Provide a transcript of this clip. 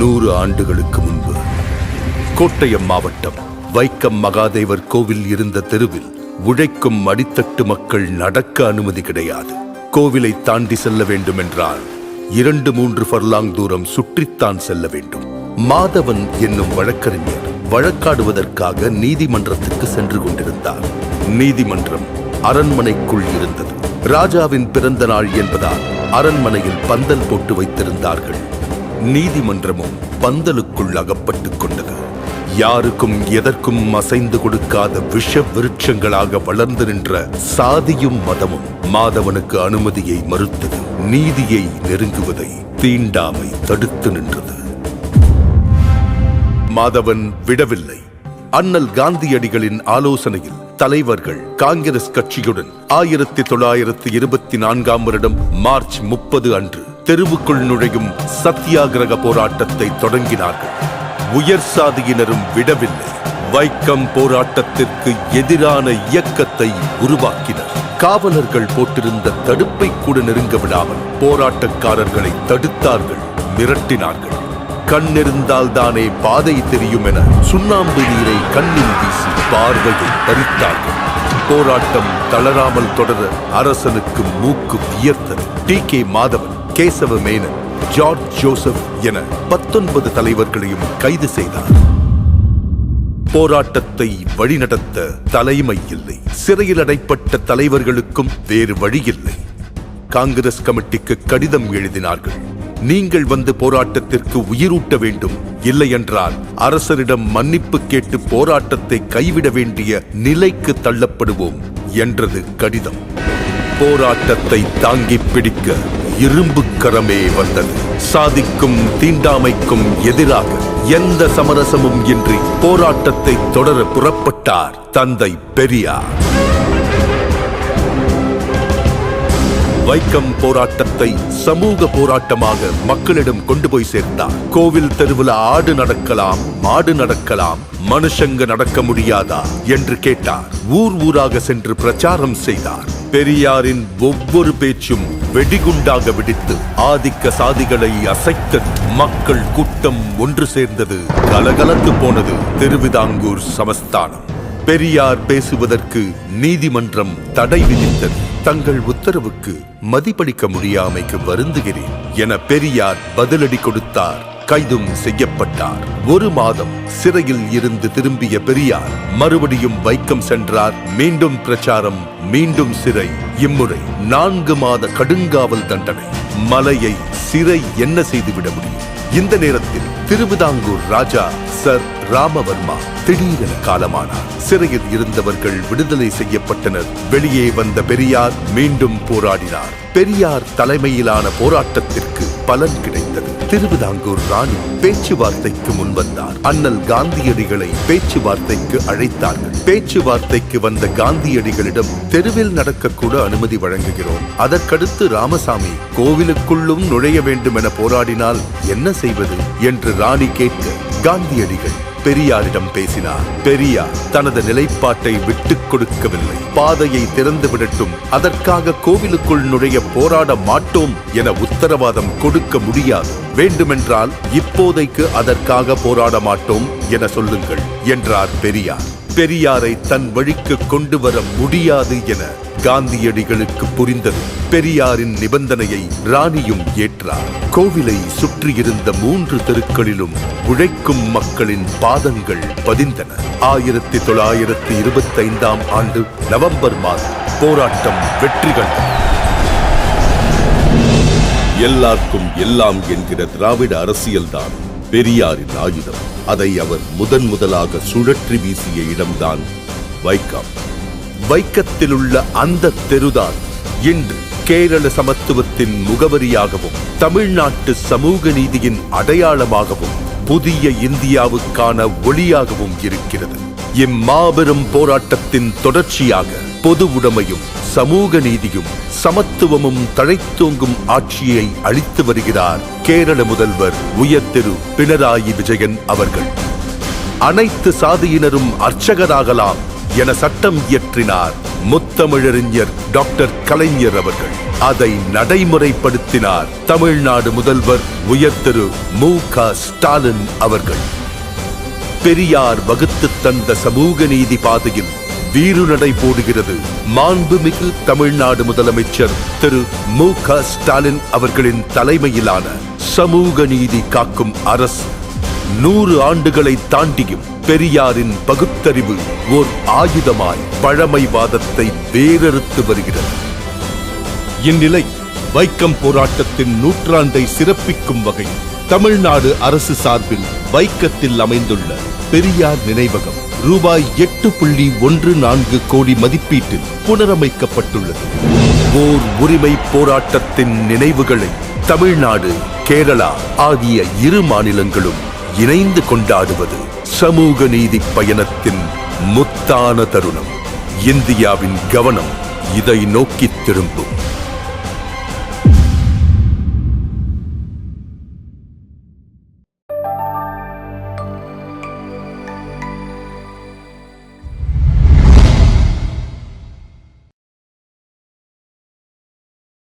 நூறு ஆண்டுகளுக்கு முன்பு கோட்டயம் மாவட்டம் வைக்கம் மகாதேவர் கோவில் இருந்த தெருவில் உழைக்கும் அடித்தட்டு மக்கள் நடக்க அனுமதி கிடையாது. கோவிலை தாண்டி செல்ல வேண்டும் என்றால் இரண்டு மூன்று ஃபர்லாங் தூரம் சுற்றித்தான் செல்ல வேண்டும். மாதவன் என்னும் வழக்கறிஞர் வழக்காடுவதற்காக நீதிமன்றத்துக்கு சென்று கொண்டிருந்தார். நீதிமன்றம் அரண்மனைக்குள் இருந்தது. ராஜாவின் பிறந்த நாள் என்பதால் அரண்மனையில் பந்தல் போட்டு வைத்திருந்தார்கள். நீதிமன்றமும் பந்தலுக்குள் அகப்பட்டுக் கொண்டது. யாருக்கும் எதற்கும் அசைந்து கொடுக்காத விஷ விருட்சங்களாக வளர்ந்து நின்ற சாதியும் மதமும் மாதவனுக்கு அனுமதியை மறுத்தது. நீதியை நெருங்குவதை தீண்டாமை தடுத்து நின்றது. மாதவன் விடவில்லை. அண்ணல் காந்தியடிகளின் ஆலோசனையில் தலைவர்கள் காங்கிரஸ் கட்சியுடன் ஆயிரத்தி தொள்ளாயிரத்தி இருபத்தி நான்காம் வருடம் மார்ச் முப்பது அன்று தெருவுக்குள் நுழையும் சத்தியாகிரக போராட்டத்தை தொடங்கினார்கள். உயர் சாதியினரும் விடவில்லை. வைக்கம் போராட்டத்திற்கு எதிரான இயக்கத்தை உருவாக்கினர். காவலர்கள் போட்டிருந்த தடுப்பை கூட நெருங்க விடாமல் போராட்டக்காரர்களை தடுத்தார்கள் மிரட்டினார்கள். கண்ணிருந்தால் தானே பாதை தெரியும் என சுண்ணாம்பு நீரை கண்ணில் வீசி பார்வையை பறித்தார்கள் போராட்டம் தளராமல் தொடர அரசனுக்கு மூக்கு வியர்த்தது. டி கே மாதவன் கேசவ மேனன் ஜார்ஜ் ஜோசப் என பத்தொன்பது தலைவர்களையும் கைது செய்தார். போராட்டத்தை வழிநடத்த தலைமை இல்லை. சிறையில் அடைப்பட்ட தலைவர்களுக்கும் வேறு வழியில்லை. காங்கிரஸ் கமிட்டிக்கு கடிதம் எழுதினார்கள். நீங்கள் வந்து போராட்டத்திற்கு உயிரூட்ட வேண்டும். இல்லையென்றால் அரசரிடம் மன்னிப்பு கேட்டு போராட்டத்தை கைவிட வேண்டிய நிலைக்கு தள்ளப்படுவோம் என்றது கடிதம். போராட்டத்தை தாங்கி பிடிக்க இரும்பு கரமே வந்தது. சாதிக்கும் தீண்டாமைக்கும் எதிராக எந்த சமரசமும் இன்றி போராட்டத்தை தொடர புறப்பட்டார் தந்தை பெரியார். வைக்கம் போராட்டத்தை சமூக போராட்டமாக மக்களிடம் கொண்டு போய் சேர்ந்தார் கோவில் தெருவில் ஆடு நடக்கலாம் மாடு நடக்கலாம் மனுஷங்க நடக்க முடியாதா என்று கேட்டார். ஊர் ஊராக சென்று பிரச்சாரம் செய்தார். பெரியாரின் ஒவ்வொரு பேச்சும் வெடிகுண்டாக வெடித்து ஆதிக்க சாதிகளை அசைத்த மக்கள் கூட்டம் ஒன்று சேர்ந்தது. கலகலத்து போனது திருவிதாங்கூர் சமஸ்தானம். பெரியார் பேசுவதற்கு நீதிமன்றம் தடை விதித்தது. தங்கள் உத்தரவுக்கு மதிப்பளிக்க முடியாமைக்கு வருந்துகிறேன் என பெரியார் பதிலடி கொடுத்தார். கைதும் செய்யப்பட்டார். ஒரு மாதம் சிறையில் இருந்து திரும்பிய பெரியார் மறுபடியும் வைக்கம் சென்றார். மீண்டும் பிரச்சாரம் மீண்டும் சிறை. இம்முறை நான்கு மாத கடுங்காவல் தண்டனை. மலையை சிறை என்ன செய்துவிட முடியும்? இந்த நேரத்தில் திருவிதாங்கூர் ராஜா சர். ராமவர்மா திடீரென காலமானார். சிறையில் இருந்தவர்கள் விடுதலை செய்யப்பட்டனர். வெளியே வந்த பெரியார் மீண்டும் போராடினார். பெரியார் தலைமையிலான போராட்டத்திற்கு பலன் கிடைத்தது. திருவிதாங்கூர் ராணி பேச்சுவார்த்தைக்கு முன்வந்தார் அண்ணல் காந்தியடிகளை பேச்சுவார்த்தைக்கு அழைத்தார்கள். பேச்சுவார்த்தைக்கு வந்த காந்தியடிகளிடம் தெருவில் நடக்கக்கூட அனுமதி வழங்குகிறோம். அதற்கடுத்து ராமசாமி கோவிலுக்குள்ளும் நுழைய வேண்டும் என போராடினால் என்ன செய்வது? என்று ராணி கேட்க காந்தியடிகள் பெரியாரிடம் பேசினார். பெரியார் தனது நிலைப்பாட்டை விட்டுக் கொடுக்கவில்லை. பாதையை திறந்து விடட்டும். அதற்காக கோவிலுக்குள் நுழைய போராட மாட்டோம் என உத்தரவாதம் கொடுக்க முடியாது. வேண்டுமென்றால் இப்போதைக்கு அதற்காக போராட மாட்டோம் என சொல்லுங்கள் என்றார் பெரியார். பெரியாரை தன் வழிக்கு கொண்டு வர முடியாது என காந்தியடிகளுக்கு புரிந்தது. பெரியாரின் நிபந்தனையை ராணியும் ஏற்றார். கோவிலை சுற்றியிருந்த மூன்று தெருக்களிலும் உழைக்கும் மக்களின் பாதங்கள் பதிந்தன. ஆயிரத்தி தொள்ளாயிரத்தி இருபத்தி ஐந்தாம் ஆண்டு நவம்பர் மாதம் போராட்டம் வெற்றி கண்டது. எல்லாருக்கும் எல்லாம் என்கிற திராவிட அரசியல்தான். பெரியாரின் ஆயுதம். அதை அவர் முதன் முதலாக சுழற்றி வீசிய இடம்தான் வைக்கம். வைக்கத்திலுள்ள அந்த தெருதான் இன்று கேரள சமத்துவத்தின் முகவரியாகவும் தமிழ்நாட்டு சமூக நீதியின் அடையாளமாகவும் புதிய இந்தியாவுக்கான ஒளியாகவும் இருக்கிறது. இம்மாபெரும் போராட்டத்தின் தொடர்ச்சியாக பொது உடைமையும் சமூக நீதியும் சமத்துவமும் தழைத்தோங்கும் ஆட்சியை அளித்து வருகிறார் கேரள முதல்வர் உயர்திரு பினராயி விஜயன் அவர்கள். அனைத்து சாதியினரும் அர்ச்சகராகலாம் என சட்டம் இயற்றினார் முத்தமிழறிஞர் டாக்டர் கலைஞர் அவர்கள். அதை நடைமுறைப்படுத்தினார் தமிழ்நாடு முதல்வர் உயர்திரு மு க ஸ்டாலின் அவர்கள். பெரியார் வகுத்து தந்த சமூக நீதி பாதையில் வீறுநடை போடுகிறது. மாண்புமிகு தமிழ்நாடு முதலமைச்சர் திரு மு க ஸ்டாலின் அவர்களின் தலைமையிலான சமூக நீதி காக்கும் அரசு. நூறு ஆண்டுகளை தாண்டியும் பெரியாரின் பகுத்தறிவு ஓர் ஆயுதமாய் பழமைவாதத்தை வேறறுத்து வருகிறது. இந்நிலை வைக்கம் போராட்டத்தின் நூற்றாண்டை சிறப்பிக்கும் வகையில் தமிழ்நாடு அரசு சார்பில் வைக்கத்தில் அமைந்துள்ள பெரியார் நினைவகம் ரூபாய் எட்டு புள்ளி ஒன்று நான்கு கோடி மதிப்பீட்டில் புனரமைக்கப்பட்டுள்ளது. ஓர் உரிமை போராட்டத்தின் நினைவுகளை தமிழ்நாடு கேரளா ஆகிய இரு மாநிலங்களும் இணைந்து கொண்டாடுவது சமூக நீதி பயணத்தின் முத்தான தருணம். இந்தியாவின் கவனம் இதை நோக்கித் திரும்பும்.